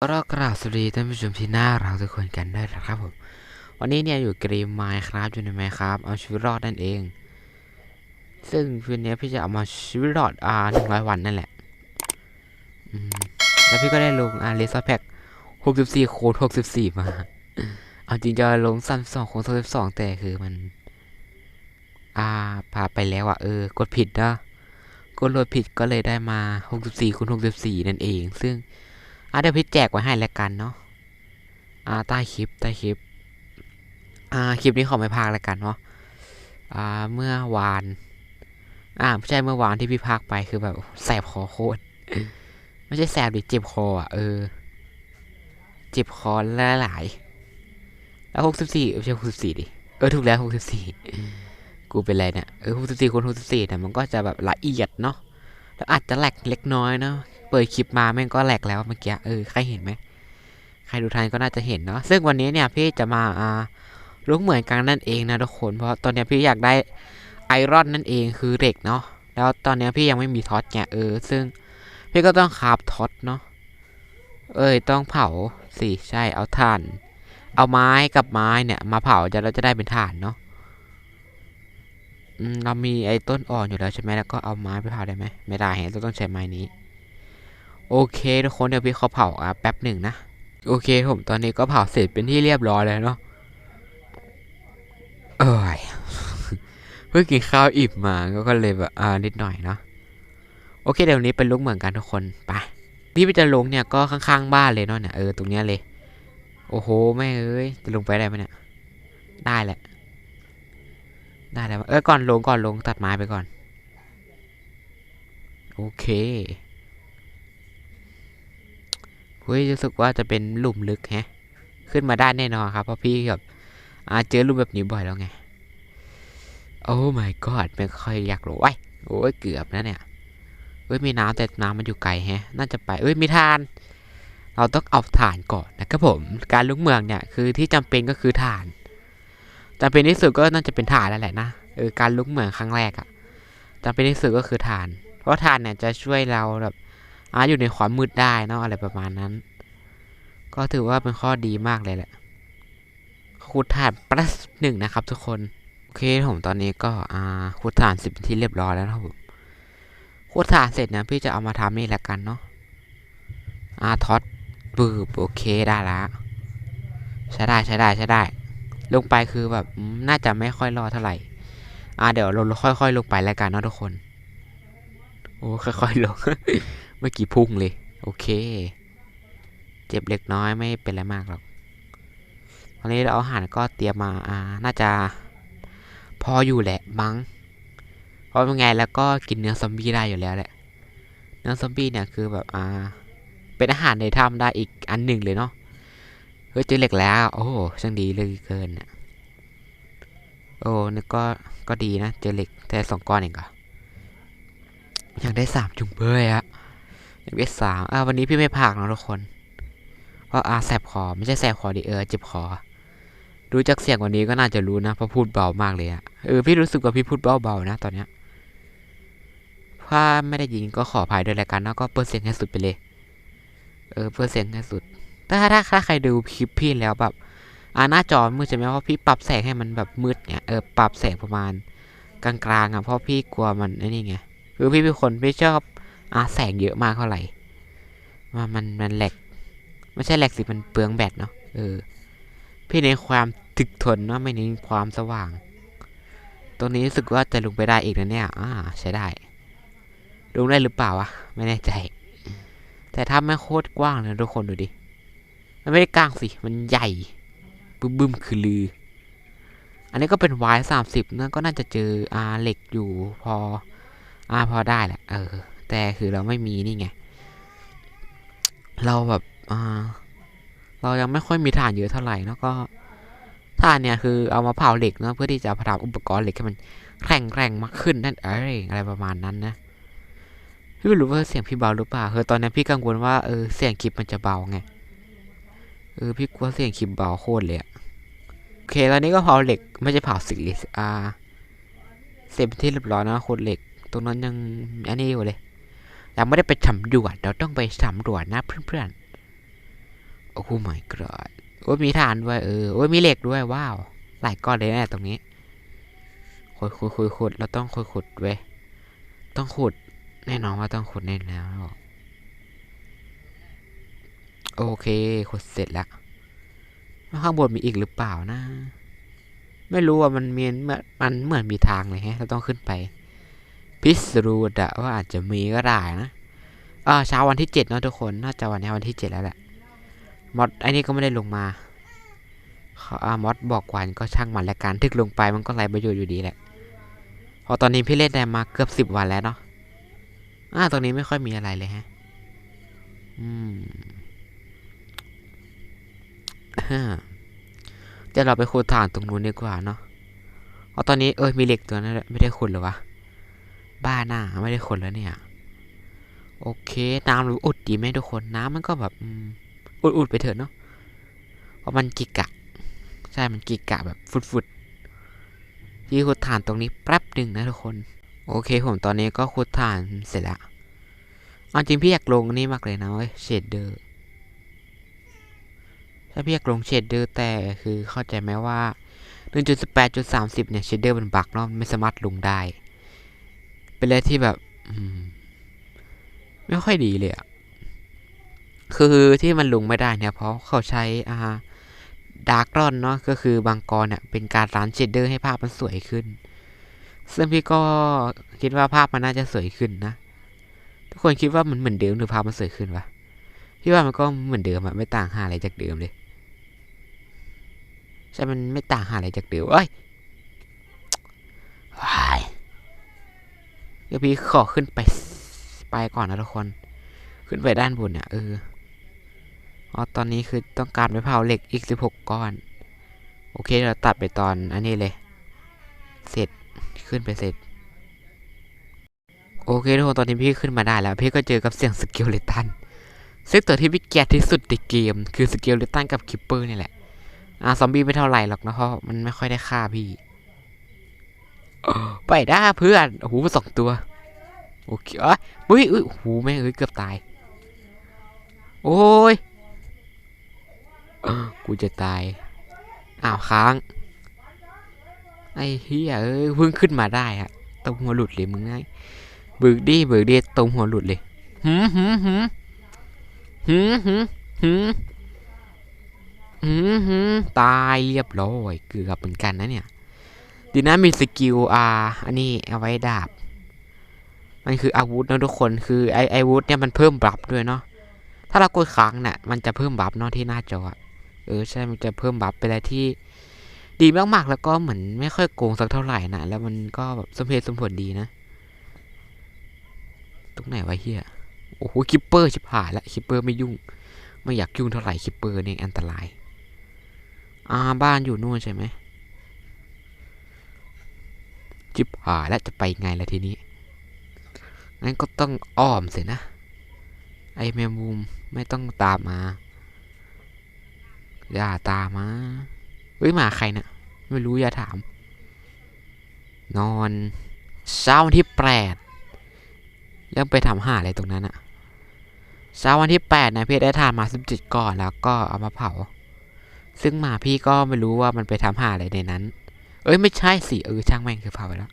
ก็กราบสวัสดีท่านผู้ชมที่น่ารักทุกคนกันด้วยนะครับผมวันนี้เนี่ยอยู่เกมไมค์ครับอยู่ในไมค์ครับเอาชีวิตรอดนั่นเอง ซึ่งคืนนี้พี่จะเอามาชีวิตรอดอ่าหนึ่งร้อยวันนั่นแหละแล้วพี่ก็ได้ลงอาเลสแพ็กหกสิบสี่โค้ดหกสิบสี่มา เอาจริงจะลงสั้นสองโค้ดสิบสองแต่คือมัน อ่าพาไปแล้วอะเออ กดผิดนะกดโหลดผิดก็เลยได้มาหกสิบสี่คูณหกสิบสี่นั่นเอง ซึ่ง อะเดี๋ยวพี่แจกไว้ให้แล้วกันเนาะอ่าใต้คลิปใต้คลิปอ่าคลิปนี้ขอไม่พากแล้วกันเนาะอ่าเมื่อวาน อ่าไม่ใช่เมื่อวานที่พี่พากไปคือแบบแสบคอโคตรไม่ใช่แสบดิเจ็บคออะเออเจ็บคอละหลายแล้วหกสิบสี่ไม่ใช่หกสิบสี่ดิเออถูกแล้วหกสิบสี่กูเป็นไรเนี่ยเออหกสิบสี่คนหกสิบสี่เนี่ยมันก็จะแบบละเอียดเนาะแล้วอาจจะแหลกเล็กน้อยเนาะ เปิดคลิปมาแม่งก็แหลกแล้วเมื่อกี้เออใครเห็นไหมใครดูทันก็น่าจะเห็นเนาะซึ่งวันนี้เนี่ยพี่จะมาอ่าลุกเหมือนกันนั่นเองนะทุกคนเพราะตอนนี้พี่อยากได้ไอรอนนั่นเองคือเหล็กเนาะแล้วตอนนี้พี่ยังไม่มีท็อตเนี่ยเออซึ่งพี่ก็ต้องคาบท็อตเนาะเอ้ยต้องเผาสิใช่เอาถ่าน เอาไม้กับไม้เนี่ย มาเผาจะเราจะได้เป็นถ่านเนาะเรามีไอ้ต้นอ่อนอยู่แล้วใช่ไหมแล้วก็เอาไม้ไปเผาได้ไหมไม่ได้เห็นต้องใช้ไม้นี้ โอเคทุกคนเดี๋ยวพี่เขาเผาอะแป๊บหนึ่งนะ โอเคผมตอนนี้ก็เผาเสร็จเป็นที่เรียบร้อยแล้วเนาะเอ้ยเพิ่งกินข้าวอิ่มมาก็เลยแบบอ่านิดหน่อยเนาะโอเคเดี๋ยวนี้เป็นลุกเหมือนกันทุกคนไปที่พี่จะลงเนี่ยก็ข้างๆบ้านเลยเนาะเนี่ยเออตรงเนี้ยเลย โอ้โหแม่เอ้ยจะลงไปได้ไหมเนี่ยได้แหละได้แล้วเออก่อนลงก่อนลงตัดไม้ไปก่อน โอเค เฮ้ยรู้สึกว่าจะเป็นหลุมลึกแฮะ ขึ้นมาได้แน่นอนครับ เพราะพี่แบบอาเจอรูปแบบนี้บ่อยแล้วไง โอ้ my god ไม่ค่อยอยากรู้ไว้โอ้ยเกือบนะเนี่ยเอ้ยมีน้ำแต่น้ำมันอยู่ไกลแฮะ น่าจะไปเอ้ยมีทาน เราต้องเอาถ่านก่อนนะครับผม การลุกเมืองเนี่ยคือที่จำเป็นก็คือถ่านจำเป็นที่สุดก็น่าจะเป็นถ่านแล้วแหละนะเออการลุกเมืองครั้งแรกอะจำเป็นที่สุดก็คือถ่าน เพราะถ่านเนี่ยจะช่วยเราแบบ อาอยู่ในความมืดได้เนาะอะไรประมาณนั้น ก็ถือว่าเป็นข้อดีมากเลยแหละขุดถ่านปลัสหนึ่งนะครับ ทุกคน โอเคผมตอนนี้ก็อ่าขุดถ่านสิบที่เรียบร้อยแล้วนะครับผมขุดถ่านเสร็จนะพี่จะเอามาทำนี่แหละกันเนาะอาท็อตปืบโอเคได้ละใช้ได้ใช้ได้ใช้ได้ ลงไปคือแบบน่าจะไม่ค่อยรอดเท่าไหร่ อ่าเดี๋ยวเราค่อยๆลงไปแล้วกันเนาะทุกคน โอ้ค่อยๆลง เมื่อกี้พุ่งเลย โอเค เจ็บเล็กน้อยไม่เป็นไรมากหรอก ตอนนี้เราอาอาหารก็เตรียมมาอ่าน่าจะ พออยู่แหละมั้งเพราะยังไงแล้วก็กินเนื้อซอมบี้ได้อยู่แล้วแหละ เนื้อซอมบี้เนี่ยคือแบบอ่า เป็นอาหารในถ้ำได้อีกอันหนึ่งเลยเนาะ เฮ้ยเจอเหล็กแล้ว โอ้ช่างดีเลยเกินเนี่ยโอ้นี่ก็ ก็ดีนะ เจอเหล็กแต่สองก้อนเองก็อยากได้สามจุงเบยอะ อยากสามอ่าวันนี้พี่ไม่พากนะทุกคนเพราะอาแสบคอไม่ใช่แสบคอดิเออเจ็บคอดูจากเสียงวันนี้ก็น่าจะรู้นะเพราะพูดเบามากเลยอะเออพี่รู้สึกว่าพี่พูดเบาๆนะ ตอนเนี้ยถ้าไม่ได้ยินก็ขออภัยด้วยแล้วกันเนาะก็เปิดเสียงให้สุดไปเลย เออเปิดเสียงให้สุดถ้าถ้าถ้าใครดูคลิปพี่แล้วแบบอ่าหน้าจอมืดใช่ไหมเพราะพี่ปรับแสงให้มันแบบมืดไงเออปรับแสงประมาณกลางๆอะเพราะพี่กลัวมันไอ้นี่ไงคือพี่เป็นคนไม่ชอบ อ่าแสงเยอะมากเท่าไหร่ว่ามันมันแหลกไม่ใช่แหลกสิมันเปลืองแบตเนาะเออ พี่เน้นความถึกทนนาะไม่เน้นความสว่าง ตรงนี้รู้สึกว่าจะลงไปได้อีกนะเนี่ยอ่าใช้ได้ ลงได้หรือเปล่าวะไม่แน่ใจ แต่ถ้าไม่โคตรกว้างเลยทุกคนดูดิมันไม่ได้กว้างสิมันใหญ่บึ้มบึ้มคือลือ อันนี้ก็เป็นวายสามสิบนั่นก็น่าจะเจออาเหล็กอยู่พออาพอได้แหละเออ แต่คือเราไม่มีนี่ไง เราแบบเรายังไม่ค่อยมีฐานเยอะเท่าไหร่แล้วก็ฐานเนี่ยคือเอามาเผาเหล็กนะเพื่อที่จะทำอุปกรณ์เหล็กให้มันแข็งแรงมากขึ้นนั่นเองอะไรประมาณนั้นนะพี่ไม่รู้ว่าเสียงพี่เบาหรือเปล่าคือตอนนี้พี่กังวลว่าเออเสียงคลิปมันจะเบาไงเออพี่กลัวเสียงคลิปเบาโคตรเลยอะโอเคตอนนี้ก็เผาเหล็กไม่ใช่เผาสิอ่าเสร็จเป็นที่เรียบร้อยนะโคตรเหล็ก ตรงนั้นยังอันนี้อยู่เลย ยังไม่ได้ไปสำรวจเราต้องไปสำรวจนะเพื่อนๆ โอ้ my god โอ้ยมีฐานด้วยเออโอ้ยมีเหล็กด้วยว้าวหลายก้อนเลยนะตรงนี้ขุดขุดขุดขุดเราต้องขุดขุดเว้ยต้องขุดแน่นอนว่าต้องขุดแน่แล้ว โอเคขุดเสร็จแล้วข้างบนมีอีกหรือเปล่านะ ไม่รู้ว่ามันมีมันเหมือนมีทางเลยฮะเราต้องขึ้นไป พิสูจน์อะว่าอาจจะมีก็ได้นะอ่าเช้าวันที่เจ็ดเนอะทุกคน น่าจะวันนี้วันที่เจ็ดแล้วแหละ มอดไอ้นี่ก็ไม่ได้ลงมาอ่ามอดบอกกวนก็ช่างมันและการทึกลงไปมันก็ไรประโยชน์อยู่ดีแหละ พอตอนนี้พี่เล่นได้มาเกือบสิบวันแล้วเนาะ อ่าตรงนี้ไม่ค่อยมีอะไรเลยฮะ อืมฮ่าเดี๋ยวเราไปขุดถ่านตรงนู้นดีกว่าเนาะเพราะตอนนี้เออมีเหล็กตัวนั้นไม่ได้ขุดเหรอวะ บ้าหน้าไม่ได้ขุดแล้วเนี่ย โอเคน้ำหรืออุดดีไหมทุกคนน้ำมันก็แบบอุดอุดไปเถอะเนาะเพราะมันกิกะ ใช่มันกิกะแบบฟุดๆที่ขุดถ่านตรงนี้แป๊บหนึ่งนะทุกคน โอเคผมตอนนี้ก็ขุดถ่านเสร็จแล้วเอาจริงพี่อยากลงอันนี่มากเลยนะเว้ยเชดเดอร์ถ้าพี่อยากลงเชดเดอร์แต่คือเข้าใจไหมว่า 1.18.30 เนี่ยเชดเดอร์มันบักเนาะไม่สามารถลงได้ เป็นอะไรที่แบบไม่ค่อยดีเลยอะคือที่มันลุงไม่ได้เนี่ย เพราะเขาใช้อ่าดาร์กรอนเนาะก็คือบางกรเนี่ยเป็นการร้านเชดเดอร์ให้ภาพมันสวยขึ้น ซึ่งพี่ก็คิดว่าภาพมันน่าจะสวยขึ้นนะ ทุกคนคิดว่ามันเหมือนเดิมหรือภาพมันสวยขึ้นวะพี่ว่ามันก็เหมือนเดิมอะไม่ต่างหาอะไรจากเดิมเลย ใช่ มันไม่ต่างหาอะไรจากเดิมเอ้ยว้าย เดี๋ยวพี่ขอขึ้นไปไปก่อนนะทุกคน ขึ้นไปด้านบนเนี่ยเอออ๋อตอนนี้คือต้องการไปเผาเหล็กอีกสิบหกก้อน โอเคเราตัดไปตอนอันนี้เลย เสร็จขึ้นไปเสร็จ โอเคทุกคนตอนนี้พี่ขึ้นมาได้แล้ว พี่ก็เจอกับเสียงสเกลเลตันซึ่งตัวที่พี่เกลียดที่สุดในเกม คือสเกลเลตันกับคิปเปอร์นี่แหละอ่าซอมบี้ไม่เท่าไหร่หรอกนะเพราะมันไม่ค่อยได้ฆ่าพี่ ไปได้เพื่อนโอ้โหสองตัว โอเคอ่อุ้ยอุ้ยโอ้โหแม่งเอ้ยเกือบตาย โอ้ย กูจะตาย อ้าวค้าง ไอ้เฮียเอ้ยพึ่งขึ้นมาได้ฮะตรงหัวหลุดเลยมึงไงเบิกดีเบิกดีตรงหัวหลุดเลยหืมหืมหืมหืมหืมหืมหืมตายเรียบร้อย เกือบเหมือนกันนะเนี่ย ดีนะมีสกิลอาอันนี้เอาไว้ดาบ มันคืออาวุธนะทุกคนคือไอไอาวุธเนี่ยมันเพิ่มบัฟด้วยเนาะถ้าเรากดค้างเนี่ยมันจะเพิ่มบัฟเนาะที่หน้าจอเออใช่มันจะเพิ่มบัฟเป็นอะไรที่ ดีมากๆแล้วก็เหมือนไม่ค่อยโกงสักเท่าไหร่นะแล้วมันก็แบบสมเหตุสมผลดีนะตรงไหนวะเฮียโอ้โหคิปเปอร์ชิบหายละคิปเปอร์ไม่ยุ่ง ไม่อยากยุ่งเท่าไหร่คิปเปอร์เนี่ยอันตราย อ่าบ้านอยู่นู่นใช่ไหม จิบหายแล้วจะไปไงล่ะทีนี้ งั้นก็ต้องอ้อมเสียนะ ไอแมงมุมไม่ต้องตามมา อย่าตามมา เฮ้ยหมาใครเนะี่ยไม่รู้อย่าถาม นอนเช้าวันที่แปดแล้วไปทำหาอะไรตรงนั้นอะเช้าวันที่แปดนะพี่ได้ทานมาสิบเจ็ดก่อนแล้วก็เอามาเผา ซึ่งหมาพี่ก็ไม่รู้ว่ามันไปทำหาอะไรในนั้น เอ้ยไม่ใช่สิเออช่างแม่งคือเผาไปแล้ว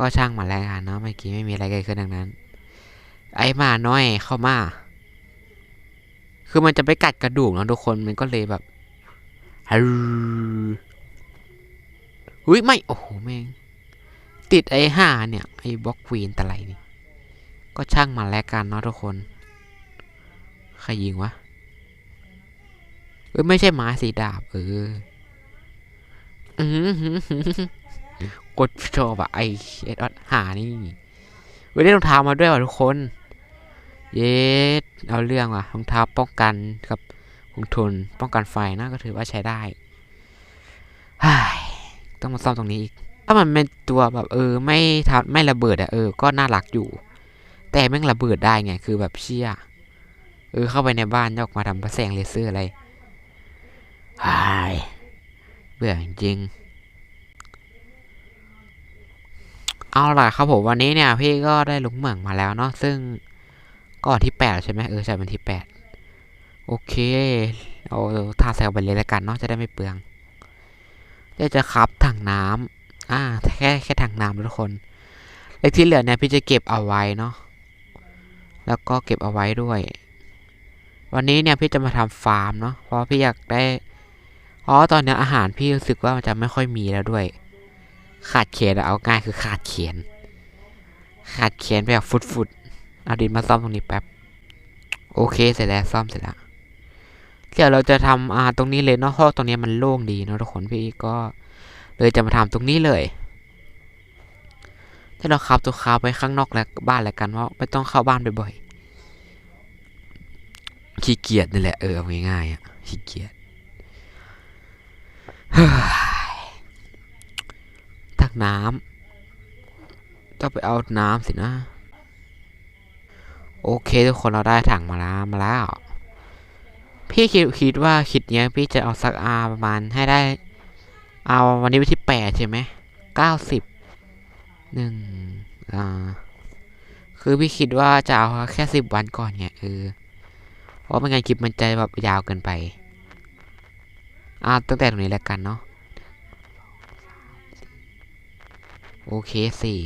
ก็ช่างมาแล้วกันเนาะเมื่อกี้ไม่มีอะไรเกิดขึ้นดังนั้น ไอ้หมาน้อยเข้ามา คือมันจะไปกัดกระดูกเนาะทุกคนมันก็เลยแบบฮัลหุ้ยไม่ โอ้โหแม่ง ติดไอ้ห่าเนี่ย ไอ้บล็อกควีนตะไลนี่ ก็ช่างมาแล้วกันเนาะทุกคน ใครยิงวะเอ้ยไม่ใช่หมาสีดาบ เออ อือ กดชอบอะไอเอ็ดออดหานี่เว้ยได้รองเท้ามาด้วยว่ะทุกคน เย็ดเอาเรื่องว่ะรองเท้าป้องกันกับคงทนป้องกันไฟนะก็ถือว่าใช้ได้ฮ่ายต้องมาซ่อมตรงนี้อีก ถ้ามันเป็นตัวแบบเออ ไม่ทำไม่ระเบิดอะเออ ก็น่ารักอยู่ แต่แม่งระเบิดได้ไงคือแบบเชี่ยเออเข้าไปในบ้านยกมาทำพระแสงเลเซอร์อะไรฮ่ายเบื่อจริงๆ เอาล่ะครับผมวันนี้เนี่ยพี่ก็ได้ลุงเหมืองมาแล้วเนาะซึ่งก็ที่แปดใช่ไหมเออใช่วันที่แปดโอเคเอาท่าใส่เอาไปเลยแล้วกันเนาะจะได้ไม่เปลืองเดี๋ยวจะขับถังน้ำอ่าแค่แค่ถังน้ำทุกคนแล้ที่เหลือเนี่ยพี่จะเก็บเอาไว้เนาะแล้วก็เก็บเอาไว้ด้วย วันนี้เนี่ยพี่จะมาทำฟาร์มเนาะเพราะพี่อยากได้อ๋อตอนเนี้ยอาหารพี่รู้สึกว่ามันจะไม่ค่อยมีแล้วด้วย ขาดเขียนเอาง่ายคือขาดเขียนขาดเขียนแบบฟุดๆเอาดินมาซ่อมตรงนี้แป๊บโอเคเสร็จแล้วซ่อมเสร็จแล้วเดี๋ยวเราจะทำอ่าตรงนี้เลยเนาะเพราะตรงนี้มันโล่งดีเนาะทุกคนพี่ก็ เลยจะมาทำตรงนี้เลยถ้าเราขับตัวคาไปข้างนอกแล้วบ้านแล้วกันว่าไม่ต้องเข้าบ้านบ่อยๆขี้เกียจนี่แหละเออเอาง่ายๆอะขี้เกียจ น้ำต้องไปเอาน้ำสินะ โอเคทุกคนเราได้ถังมาแล้วมาแล้ว พี่คิดคิดว่าคิดเนี้ยพี่จะเอาสักอาประมาณให้ได้ เอาวันนี้วันที่แปดใช่ไหมเก้าสิบหนึ่งอ่าคือพี่คิดว่าจะเอาแค่สิบวันก่อนไงเออเพราะไม่งั้นคลิปมันจะแบบยาวเกินไป อ่าตั้งแต่ตรงนี้แล้วกันเนาะ โอเคสี่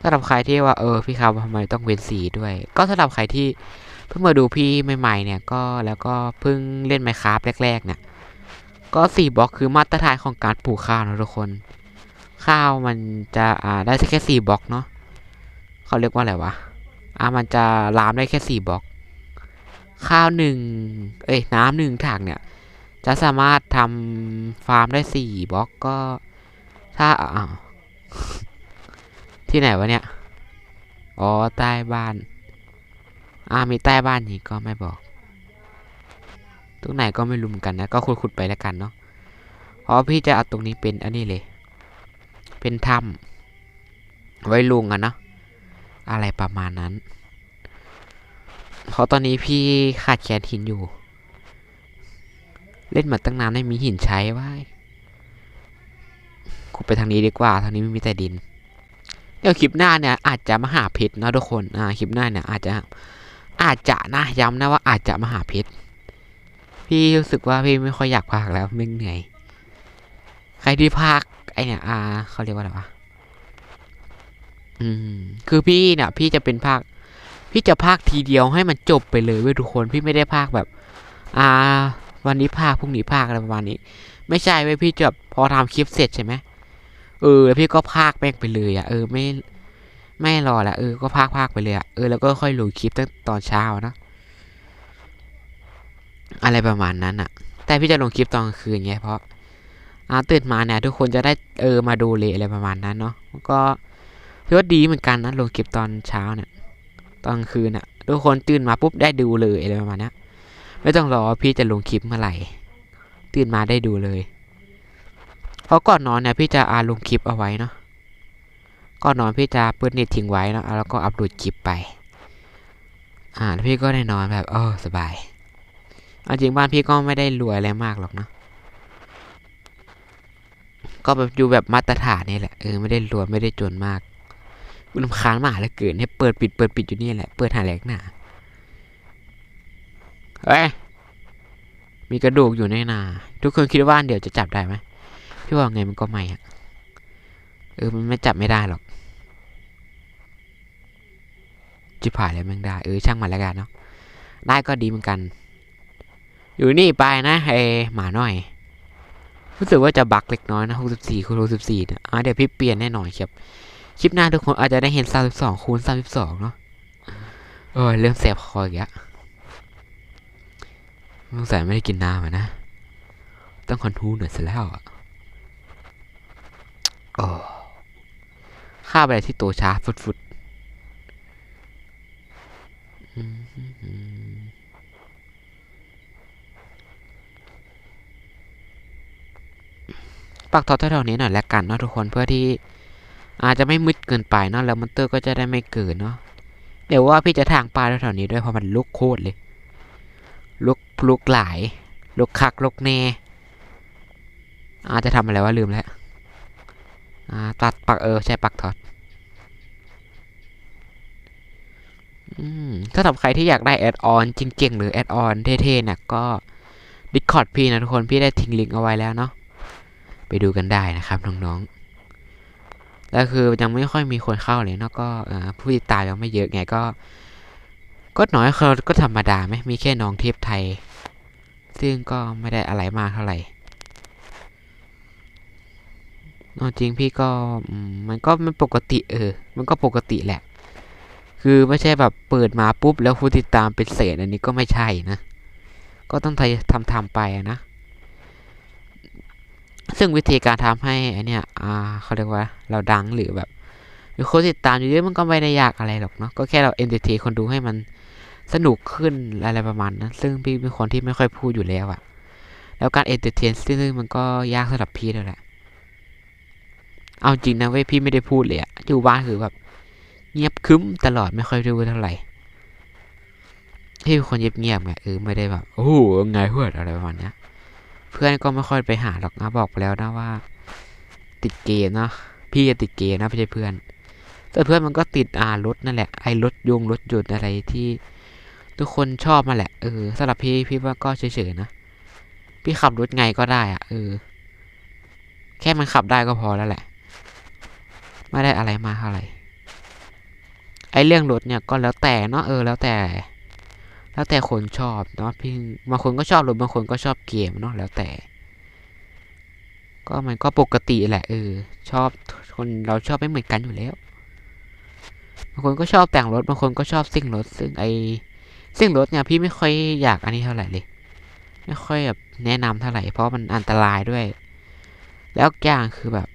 สำหรับใครที่ว่าเออพี่ครับทำไมต้องเว้นสีด้วย ก็สำหรับใครที่เพิ่งมาดูพี่ใหม่ๆเนี่ยก็แล้วก็เพิ่งเล่นไมค r a f t แรก ๆ เนี่ย ก็สี่บล็อกคือมาตรฐานของการปลูกข้าวนะทุกคน ข้าวมันจะอ่าได้แค่สี่บล็อกเนาะเขาเรียกว่าอะไรวะอ่ามันจะลามได้แค่สี่บล็อก ข้าวหนึ่งเอ้ยน้ำหนึ่งถังเนี่ย จะสามารถทำฟาร์มได้สี่บล็อกก็ ถ้าอ้าวที่ไหนวะเนี่ย อ๋อ ใต้บ้าน อ่า มีใต้บ้านนี่ก็ไม่บอก ตรงไหนก็ไม่รู้เหมือนกันนะ ก็ขุดๆไปแล้วกันเนาะเพราะพี่จะเอาตรงนี้เป็นอันนี้เลย เป็นถ้ำไว้ลุงอะนะอะไรประมาณนั้น เพราะตอนนี้พี่ขาดแคลนหินอยู่ เล่นมาตั้งนานไม่มีหินใช้ไว้ขุดไปทางนี้ดีกว่า ทางนี้ไม่มีแต่ดิน เดี๋ยวคลิปหน้าเนี่ยอาจจะมาหาเพชรนะทุกคน อ่า คลิปหน้าเนี่ยอาจจะ อาจจะนะย้ำนะว่าอาจจะมาหาเพชร พี่รู้สึกว่าพี่ไม่ค่อยอยากพากแล้วไม่เหนื่อย ใครที่พากไอเนี่ย อ่าเขาเรียกว่าอะไรวะ อืม คือพี่เนี่ยพี่จะเป็นภาค พี่จะพากทีเดียวให้มันจบไปเลยเว้ยทุกคน พี่ไม่ได้พากแบบ อ่า วันนี้พากพรุ่งนี้พากอะไรประมาณนี้ ไม่ใช่เว้ยพี่จะแบพอทำคลิปเสร็จใช่ไหมเออแล้วพี่ก็พากแม่งไปเลยอะเออไม่ไม่รอละเออก็พากพากไปเลยอะเออแล้วก็ค่อยลงคลิปตั้งตอนเช้านะอะไรประมาณนั้นอะ แต่พี่จะลงคลิปตอนกลางคืนไงเพราะอาตื่นมาเนี่ยทุกคนจะได้เออมาดูเลยอะไรประมาณนั้นเนาะก็ถือว่าดีเหมือนกันนะลงคลิปตอนเช้าเนี่ยตอนคืนอะ ทุกคนตื่นมาปุ๊บได้ดูเลยอะไรประมาณนี้ ไม่ต้องรอว่าพี่จะลงคลิปเมื่อไหร่ ตื่นมาได้ดูเลย เพราะก่อนนอนเนี่ยพี่จะอาลงคลิปเอาไว้เนาะ ก่อนนอนพี่จะเปิดเน็ตทิ้งไว้เนาะแล้วก็อัปโหลดคลิปไป อ่าพี่ก็ได้นอนแบบเออสบายเอาจริงบ้านพี่ก็ไม่ได้รวยอะไรมากหรอกเนาะก็แบบอยู่แบบมาตรฐานนี่แหละเออไม่ได้รวยไม่ได้จนมากลำคาญมากเหลือเกินให้เปิดปิดเปิดปิดอยู่นี่แหละเปิดหาแหลกหนา เฮ้ยมีกระดูกอยู่ในนา ทุกคนคิดว่าเดี๋ยวจะจับได้ไหมพี่ว่าไงมันก็ไม่อะเออมันไม่จับไม่ได้หรอกจิผ่านแล้วมันได้เออช่างมันแล้วกันเนาะได้ก็ดีเหมือนกัน อยู่นี่ไปนะเอหมาหน่อยรู้สึกว่าจะบักเล็กน้อยนะ64คูณ64เนี่ยอะเดี๋ยวพี่เปลี่ยนแน่นอนครับคลิปหน้าทุกคนอาจจะได้เห็น32คูณ32เนาะเออเริ่มแสบคออีกแล้ว สงสัยไม่ได้กินน้ำนะ ต้องคอนทูหน่อยซะแล้วอะโอ้ข้าไปที่โตช้าฟุดฟุดปักทอดแถวๆนี้หน่อยแล้วกันเนาะทุกคนเพื่อที่อาจจะไม่มืดเกินไปเนาะแล้วมอนเตอร์ก็จะได้ไม่เกินเนาะเดี๋ยวว่าพี่จะทางปลาแถวๆนี้ด้วยเพราะมันลุกโคตรเลย ลุกลุกหลายลุกคักลุกแน่อาจจะทำอะไรวะลืมแล้วตัดปักเออ ใช่ปักทอดถ้าสำหรับใครที่อยากได้แอดออนจริงๆ หรือแอดออนเท่ๆนี่ยก็ Discord พี่นะทุกคนพี่ได้ทิ้งลิงก์เอาไว้แล้วเนาะไปดูกันได้นะครับน้องๆแล้วคือยังไม่ค่อยมีคนเข้าเลยเนาะก็ผู้ติดตามยังไม่เยอะไงก็ ก็น้อยเขาก็ธรรมดาไหมมีแค่น้องเทพไทย ซึ่งก็ไม่ได้อะไรมากเท่าไหร่เอจริงพี่ก็มันก็ไม่ปกติเออ มันก็ปกติแหละ คือไม่ใช่แบบเปิดมาปุ๊บแล้วผู้ติดตามเป็นเศษอันนี้ก็ไม่ใช่นะ ก็ต้องทำทำไปนะซึ่งวิธีการทำให้อันเนี้ยอ่าเขาเรียกว่าเราดังหรือแบบมีคนติดตามเยอะๆมันก็ไม่ได้ยากอะไรหรอกเนาะ ก็แค่เราเอนเตอร์เทนคนดูให้มัน สนุกขึ้นอะไรประมาณนั้น ซึ่งพี่เป็นคนที่ไม่ค่อยพูดอยู่แล้วอะแล้วการเอนเตอร์เทนซึ่งมันก็ยากสำหรับพี่แล้วแหละ เอาจริงนะเว้ยพี่ไม่ได้พูดเลยอะอยู่บ้านคือแบบเงียบคึ้มตลอดไม่ค่อยรู้เท่าไหร่พี่เป็นคนเงียบๆไงเออไม่ได้แบบโอ้โหไงเพื่อนอะไรประมาณนี้เพื่อนก็ไม่ค่อยไปหาหรอกนะบอกไปแล้วนะว่า ติดเกมเนาะพี่จะติดเกมนะไม่ใช่เพื่อน แต่เพื่อนมันก็ติดอ่ารถนั่นแหละไอ้รถยงรถยนต์อะไรที่ ทุกคนชอบมาแหละ เออสำหรับพี่พี่ว่าก็เฉยๆนะ พี่ขับรถไงก็ได้อะเออ แค่มันขับได้ก็พอแล้วแหละ ไม่ได้อะไรมาเท่าไหร่ไอเรื่องรถเนี่ยก็แล้วแต่เนาะเออแล้วแต่ แล้วแต่คนชอบเนาะพี่บางคนก็ชอบรถบางคนก็ชอบเกมเนาะแล้วแต่ ก็มันก็ปกติแหละเออ ชอบคนเราชอบไม่เหมือนกันอยู่แล้วบางคนก็ชอบแต่งรถบางคนก็ชอบซิ่งรถซึ่งไอ ซิ่งรถเนี่ยพี่ไม่ค่อยอยากอันนี้เท่าไหร่เลย ไม่ค่อยแบบแนะนำเท่าไหร่ เพราะมันอันตรายด้วย แล้วอย่างคือแบบ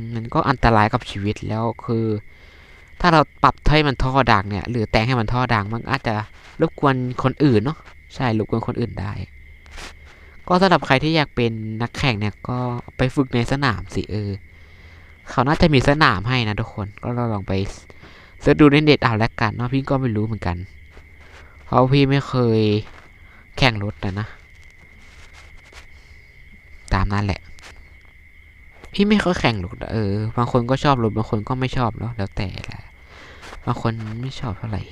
มมันก็อันตรายกับชีวิตแล้วคือ ถ้าเราปรับให้มันท่อดังเนี่ย หรือแต่งให้มันท่อดังมันอาจจะรบกวนคนอื่นเนาะใช่รบกวนคนอื่นได้ ก็สำหรับใครที่อยากเป็นนักแข่งเนี่ยก็ไปฝึกในสนามสิเออเขาน่าจะมีสนามให้นะทุกคน ก็เราลองไปเสิร์ชดูในเน็ตเอาแล้วกันเนาะพี่ก็ไม่รู้เหมือนกัน เพราะพี่ไม่เคยแข่งรถนะนะ ตามนั้นแหละ พี่ไม่เคยแข่งรถเออ บางคนก็ชอบรถบางคนก็ไม่ชอบเนาะแล้วแต่แหละ บางคนไม่ชอบเท่าไหร่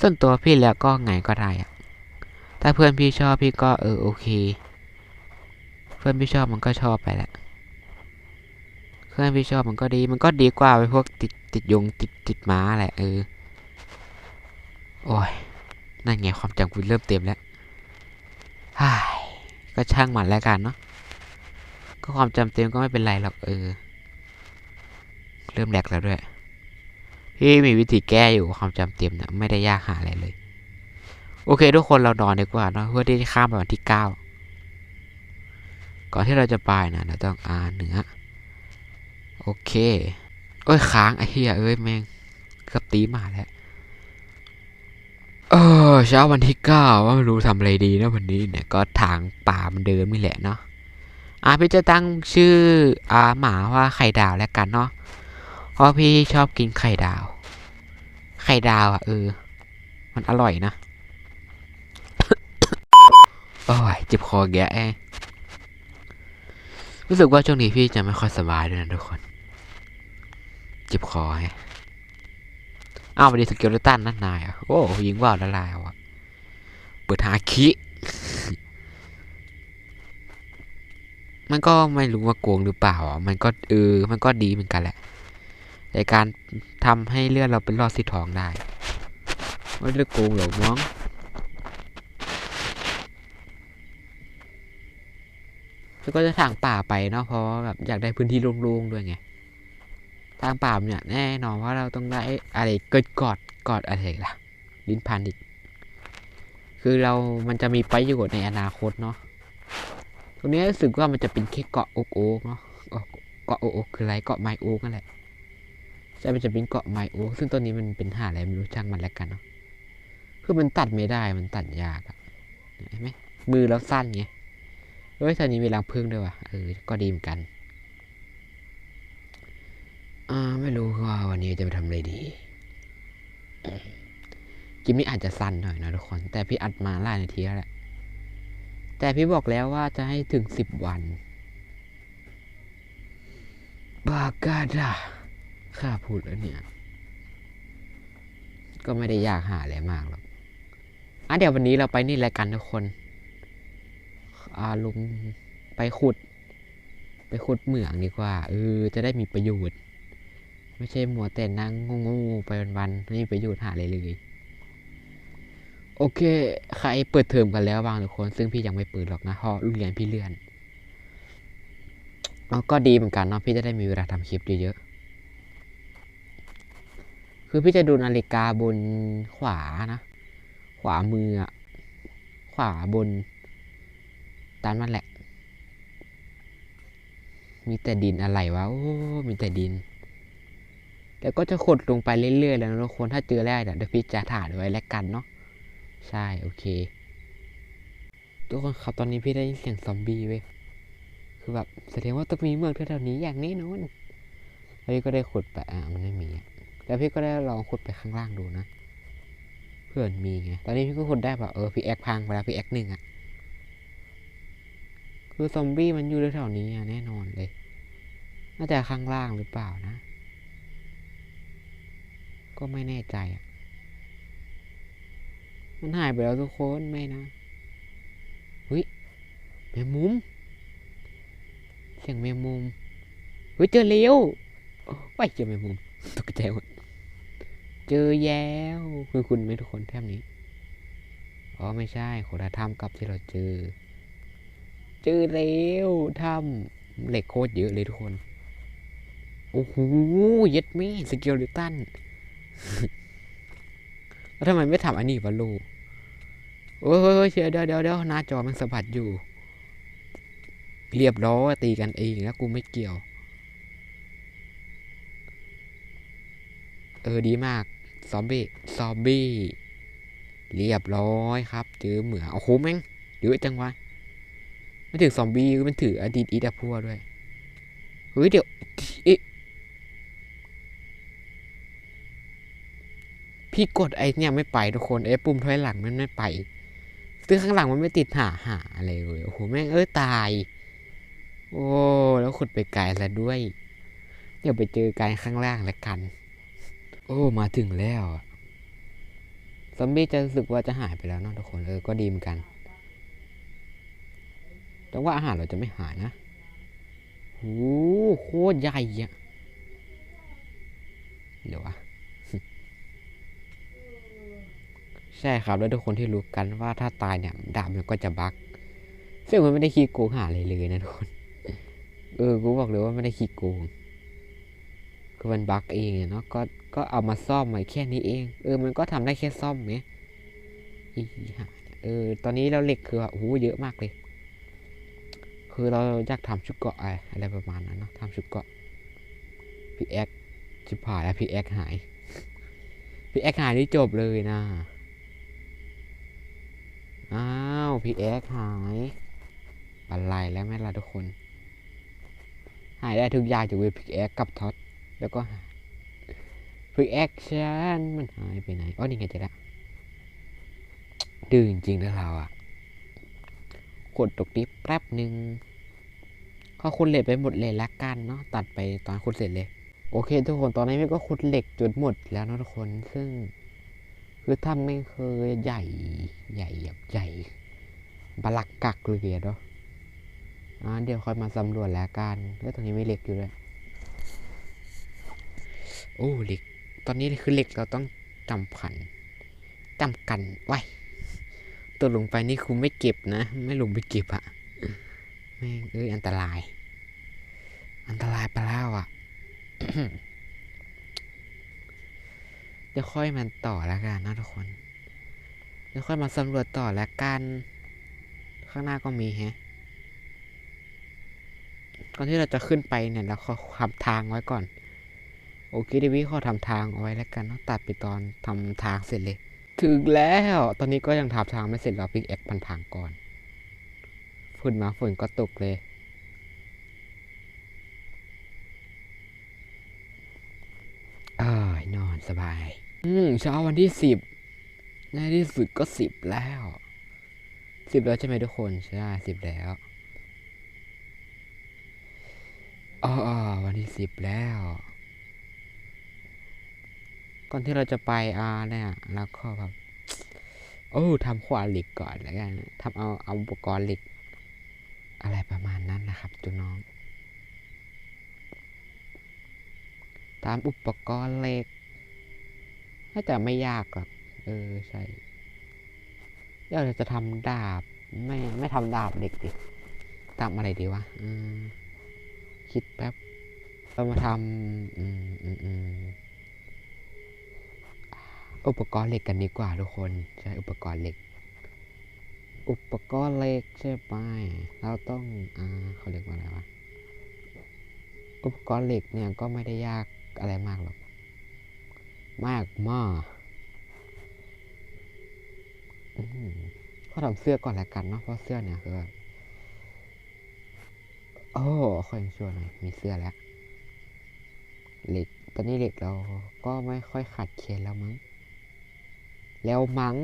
ส่วนตัวพี่แล้วก็ไงก็ได้อะถ้าเพื่อนพี่ชอบพี่ก็เออโอเค เพื่อนพี่ชอบมันก็ชอบไปแหละเพื่อนพี่ชอบมันก็ดีมันก็ดีกว่าไปพวกติดติดยงติดติดม้าแหละเออ โอ้ย นั่นไงความจำคุณเริ่มเต็มแล้วฮ่ายก็ช่างมันแล้วกันเนาะ ก็ความจำเต็มก็ไม่เป็นไรหรอกเออ เริ่มแหลกแล้วด้วย พี่มีวิธีแก้อยู่ความจำเต็มเนี่ยไม่ได้ยากหาอะไรเลย โอเค ทุกคนเรานอนดีกว่าเนาะเพื่อที่จะข้ามไปวันที่เก้าก่อนที่เราจะไปนะเราต้องอ่านเนื้อโอเค โอ้ยค้างไอ้เหี้ยเอ้ยแม่งเกือบตีหมาแล้ว เออเช้าวันที่เก้าว่าไม่รู้ทำอะไรดีนะวันนี้เนี่ยก็ทางป่ามันเดิมนี่แหละเนาะอะพี่จะตั้งชื่ออ่าหมาว่าไข่ดาวแล้วกันเนาะเพราะพี่ชอบกินไข่ดาว ไข่ดาวอะเออ มันอร่อยนะโอ้ยเจ็บคอแกะรู้สึกว่าช่วงนี้พี่จะไม่ค่อยสบายด้วยนะทุกคน เจ็บคอแฮะ อ้าววันนี้สเกลเลตันนั่นนายอะโอ้ยิงว่าวละลายว่ะเปิดหาคิมันก็ไม่รู้ว่าโกงหรือเปล่าอะมันก็เออ มันก็ดีเหมือนกันแหละ ในการทำให้เลือดเราเป็นรอดสีทองได้ ไม่เลือกโกงหรอกน้อง แล้วก็จะทางป่าไปเนาะ เพราะแบบอยากได้พื้นที่โล่งๆด้วยไง ทางป่าเนี่ยแน่นอนว่าเราต้องได้อะไรเกิดกอดกอดอะไรล่ะ ลิ้นพันอีกคือเรามันจะมีประโยชน์ในอนาคตเนาะตรงนี้รู้สึกว่ามันจะเป็นแค่เกาะโอ๊กโอ๊กเนาะเกาะโอ๊กโอ๊กคืออะไรเกาะไม้โอ๊กนั่นแหละใช่มันจะเป็นเกาะไม้โอ๊กซึ่งต้นนี้มันเป็นหาอะไรไม่รู้ช่างมันแล้วกันเนาะคือมันตัดไม่ได้มันตัดยากอะเห็นไหมมือเราสั้นไงเฮ้ยตอนนี้มีรังพึ่งด้วยว่ะเออก็ดีเหมือนกัน อ่าไม่รู้ว่าวันนี้จะไปทำอะไรดีคลิปนี้อาจจะสั้นหน่อยนะทุกคน แต่พี่อัดมาหลายนาทีแล้วแหละ แต่พี่บอกแล้วว่าจะให้ถึงสิบวันบากาดาข้าพูดแล้วเนี่ย ก็ไม่ได้ยากหาอะไรมากหรอกอะเดี๋ยววันนี้เราไปนี่รายกันทุกคนอ่าลุงไปขุด ไปขุดเหมืองดีกว่า เออ จะได้มีประโยชน์ ไม่ใช่หมัวแต่นั่งงูๆไปวันๆไม่มีประโยชน์หาอะไรเลย โอเค ใครเปิดเทอมกันแล้วบางทุกคน ซึ่งพี่ยังไม่เปิดหรอกนะเพราะโรงเรียนพี่เลื่อนแล้วก็ดีเหมือนกันเนาะพี่จะได้มีเวลาทำคลิปเยอะๆคือพี่จะดูนาฬิกาบนขวานะ ขวามือขวาบนตามนั่นแหละ มีแต่ดินอะไรวะ โอ้ มีแต่ดิน แล้วก็จะขุดลงไปเรื่อยๆแล้วทุกคนถ้าเจอแล้วเดี๋ยวพี่จะถ่ายไว้แล้วกันเนาะใช่โอเค ทุกคนครับตอนนี้พี่ได้ยินเสียงซอมบี้เว้ยคือแบบแสดงว่าต้องมีเมืองแถวๆนี้อย่างแน่นอนแล้วพี่ก็ได้ขุดไปอะมันไม่มีแล้วพี่ก็ได้ลองขุดไปข้างล่างดูนะเพื่อนมีไงตอนนี้พี่ก็ขุดได้แบบเออพี่แอคพังไปแล้วพี่แอคหนึ่งอะคือซอมบี้มันอยู่แถวๆนี้อะแน่นอนเลยน่าจะข้างล่างหรือเปล่านะ ก็ไม่แน่ใจอะมันหายไปแล้วทุกคนไม่นะเฮ้ยแมงมุม เสียงแมงมุมเฮ้ยเจอเร็วไปเจอแมงมุมตกใจหมดเจอแล้วคือคุณไหมทุกคนแทบนี้อ๋อไม่ใช่คนละถ้ำกับที่เราเจอ เจอเร็วถ้ำเหล็กโคตรเยอะเลยทุกคน โอ้โห เย็ดมี่สเกลลิตัน แล้วทำไมไม่ทำอันนี้วะลูกโอ้ยเฮ้ยเฮ้ยเดี๋ยวเดี๋ยวเดี๋ยวหน้าจอมันสะบัดอยู่ เรียบร้อยตีกันเองแล้วกูไม่เกี่ยว เออดีมาก ซอมบี้ ซอมบี้ เรียบร้อยครับ เจอเหมือโอ้โหแม่งเยอะจังวะไม่ถึงซอมบี้มันถืออดีตอีดาพัวด้วย เฮ้ยเดี๋ยวเอ๊ะ พี่กดไอ้เนี่ยไม่ไปทุกคนไอ้ปุ่มถอยหลังมันไม่ไปซึ่งข้างหลังมันไม่ติดหาหาอะไรเลยโอ้โหแม่งเอ้ยตาย โอ้แล้วขุดไปไกลซะด้วย เดี๋ยวไปเจอกันข้างล่างแล้วกัน โอ้มาถึงแล้วซอมบี้จะรู้สึกว่าจะหายไปแล้วเนาะทุกคนเออก็ดีเหมือนกันแต่ว่าอาหารเราจะไม่หายนะโอ้โคตรใหญ่อะเดี๋ยววะ ใช่ครับ แล้วทุกคนที่รู้กันว่าถ้าตายเนี่ยดาบมันก็จะบั๊กซึ่งมันไม่ได้ขี้โกงหาอะไรเลยนะทุกคนเออกูบอกเลยว่าไม่ได้ขี้โกงคือมันบั๊กเองเนาะก็ก็เอามาซ่อมใหม่แค่นี้เอง เออมันก็ทำได้แค่ซ่อมไหมอีหาเนี่ยเออ ตอนนี้เราเหล็กคือว่าโอ้โหเยอะมากเลย คือเราอยากทำชุดเกาะอะไรอะไรประมาณนั้นเนาะทำชุดเกาะพี่แอคชิบหายแล้วพี่แอคหายพี่แอคหายนี่จบเลยนะ อ้าว พี่แอคหาย อะไรแล้วแม่ล่ะทุกคน หายได้ทุกอย่างจากเวพิกแอคกับท็อตแล้วก็พิกแอคชั่นมันหายไปไหนอ๋อนี่ไงเจอแล้วดื้อจริงๆนะเราอะกดตกนี้แป๊บหนึ่งก็คุณเหล็กไปหมดเลยละกันเนาะตัดไปตอนคุณเสร็จเลย โอเค ทุกคนตอนนี้พี่ก็ขุดเหล็กจนหมดแล้วนะทุกคนซึ่ง คือถ้ำไม่เคยใหญ่ ใหญ่แบบใหญ่บลักกักเลยเนาะอ่าเดี๋ยวค่อยมาสำรวจแล้วกันแล้วตรงนี้ไม่เหล็กอยู่ด้วยโอ้เหล็ก ตอนนี้คือเหล็กเราต้องจำผันจำกันไว้ตัวลงไปนี่คุณไม่เก็บนะ ไม่ลงไปเก็บอะแม่งเอ้ยอันตราย อันตรายไปแล้วอะ เดี๋ยวค่อยมันต่อแล้วกันนะทุกคน เดี๋ยวค่อยมาสำรวจต่อแล้วกัน ข้างหน้าก็มีฮะก่อนที่เราจะขึ้นไปเนี่ยเราขอทำทางไว้ก่อน โอเคเดยววิขอทำทางเอาไว้แล้วกันเนาะตัดไปตอนทำทางเสร็จเลย ถึงแล้ว ตอนนี้ก็ยังทำทางไม่เสร็จเราพิกแอคพันทางก่อนฝนมาฝนก็ตกเลย อ่านอน สบาย อืมเช้าวันที่สิบในที่สุดก็สิบแล้วสิบแล้วใช่ไหมทุกคนใช่สิบแล้วอ๋อวันที่สิบแล้ว ก่อนที่เราจะไปอ่าเนี่ยแล้วก็แบบโอ้ทำขวานเหล็กก่อนแล้วกันทำเอาเอาอุปกรณ์เหล็ก อะไรประมาณนั้นนะครับจุน้อง ตามอุปกรณ์เหล็ก น่าจะไม่ยากหรอกเออใช่เดี๋ยวเราจะทำดาบ ไม่ไม่ทำดาบเหล็กดิทำอะไรดีวะอืมคิดแป๊บเรามาทำอืมอืมอืมอุปกรณ์เหล็กกันดีกว่าทุกคนใช้อุปกรณ์เหล็ก อุปกรณ์เหล็กใช่ไหมเราต้องอ่าเขาเรียกว่าอะไรวะอุปกรณ์เหล็กเนี่ยก็ไม่ได้ยากอะไรมากหรอก มากมากอืมก็ทำเสื้อก่อนแล้วกันเนาะเพราะเสื้อเนี่ยคือโอ้ค่อยยังชั่วหน่อยมีเสื้อแล้วเหล็กตอนนี้เหล็กเราก็ไม่ค่อยขาดเคียนแล้วมั้ง แล้วมั้ง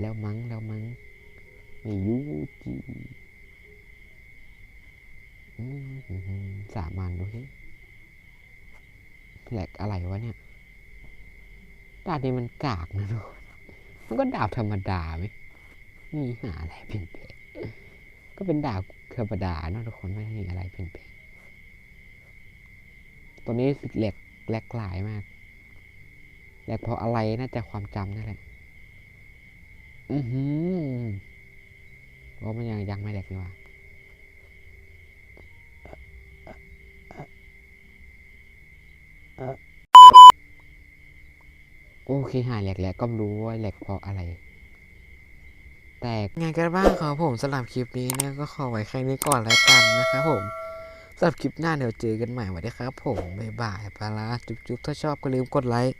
แล้วมั้งแล้วมั้งไม่ยูจีสามันดูสิ แหลกอะไรวะเนี่ย ดาบนี้มันกากนะทุกคนมันก็ดาบธรรมดาไหมมีหาอะไรเปลี่ยนแปลงก็เป็นดาบธรรมดาเนอะทุกคนไม่มีอะไรเปลี่ยนแปลงตัวนี้สึกแหลกแหลกหลายมากแหลกเพราะอะไรน่าจะความจำนั่นแหละอือหือว่ามันยังยังไม่แหลกนี่ว่า โอเคหายแหลกแล้วก็รู้ว่าแหลกเพราะอะไร แต่ไงกันบ้างครับผมสำหรับคลิปนี้เนี่ยก็ขอไว้แค่นี้ก่อนแล้วกันนะครับผมสำหรับคลิปหน้าเดี๋ยวเจอกันใหม่วัสดีครับผมบ๊ายบายปลาร้าจุ๊บๆถ้าชอบก็ลืมกดไลค์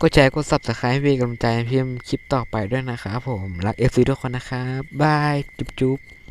กดแชร์กด subscribe ให้เป็นกำลังใจให้พี่คลิปต่อไปด้วยนะครับผม รักเอฟซีทุกคนนะครับบายจุ๊บๆ